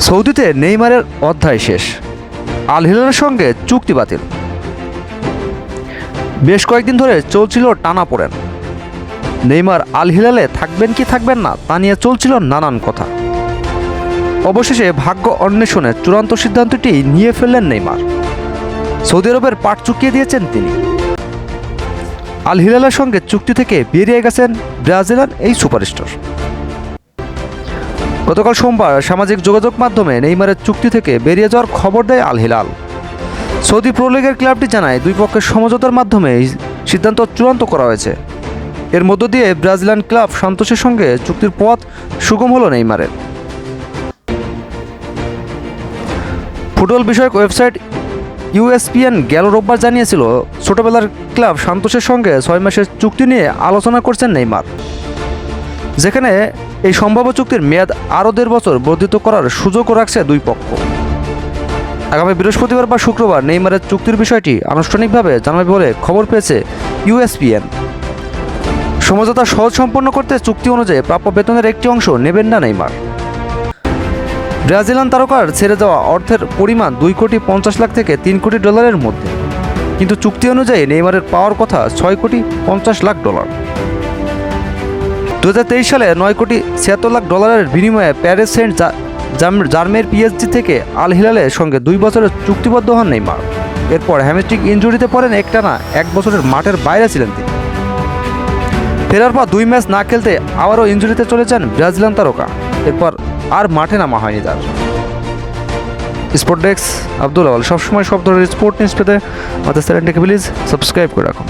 সৌদিতে নেইমারের অধ্যায় শেষ। আল হিলালের সঙ্গে চুক্তি বাতিল। বেশ কয়েকদিন ধরে চলছিল টানা পড়েন। নেইমার আল হিলালে থাকবেন কি থাকবেন না, তা নিয়ে চলছিল নানান কথা। অবশেষে ভাগ্য অন্বেষণে চূড়ান্ত সিদ্ধান্তটি নিয়ে ফেললেন নেইমার। সৌদি আরবের পাট চুকিয়ে দিয়েছেন তিনি। আল হিলালের সঙ্গে চুক্তি থেকে বেরিয়ে গেছেন ব্রাজিলান এই সুপারস্টার। গতকাল সোমবার সামাজিক যোগাযোগ মাধ্যমে নেইমারের চুক্তি থেকে বেরিয়ে যাওয়ার খবর দেয় আল হিলাল। সৌদি প্রো লিগের ক্লাবটি জানায়, দুই পক্ষের সমঝোতার মাধ্যমে এই সিদ্ধান্ত চূড়ান্ত করা হয়েছে। এর মধ্য দিয়ে ব্রাজিলিয়ান ক্লাব সন্তোষের সঙ্গে চুক্তির পথ সুগম হলো নেইমারের। ফুটবল বিষয়ক ওয়েবসাইট ইউএসপিএন গেল রোববার জানিয়েছিল, ছোটবেলার ক্লাব সান্তোষের সঙ্গে ছয় মাসের চুক্তি নিয়ে আলোচনা করছেন নেইমার। যেখানে এই সম্ভাব্য চুক্তির মেয়াদ আরও দেড় বছর বর্ধিত করার সুযোগও রাখছে দুই পক্ষ। আগামী বৃহস্পতিবার বা শুক্রবার নেইমারের চুক্তির বিষয়টি আনুষ্ঠানিকভাবে জানাবে বলে খবর পেয়েছে ইউএসপিএন সমঝোতা সহজ সম্পন্ন করতে চুক্তি অনুযায়ী প্রাপ্য বেতনের একটি অংশ নেবেন না নেইমার। ব্রাজিলিয়ান তারকার ছেড়ে যাওয়া অর্থের পরিমাণ দুই কোটি পঞ্চাশ লাখ থেকে তিন কোটি ডলারের মধ্যে। কিন্তু চুক্তি অনুযায়ী নেইমারের পাওয়ার কথা ছয় কোটি পঞ্চাশ লাখ ডলার। দু হাজার তেইশ সালে নয় কোটি ছিয়াত্তর লাখ ডলারের বিনিময়ে প্যারিস সেন্ট জার্মের পিএসজি থেকে আল হিলালের সঙ্গে দুই বছরের চুক্তিবদ্ধ হন নেইমার। এরপর হ্যামস্ট্রিক ইঞ্জুরিতে পড়েন একটানা এক বছরের মাঠের বাইরে ছিলেন তিনি। ফেরার পর দুই ম্যাচ না খেলতে আবারও ইনজুরিতে চলে যান ব্রাজিলিয়ান তারকা। এরপর আর মাঠে নামা হয়নি তার। স্পোর্ট ডেস্ক আব্দুল আওয়াল সবসময় সব ধরনের স্পোর্ট নিউজ পেতে আমাদের চ্যানেলটিকে প্লিজ সাবস্ক্রাইব করে রাখুন।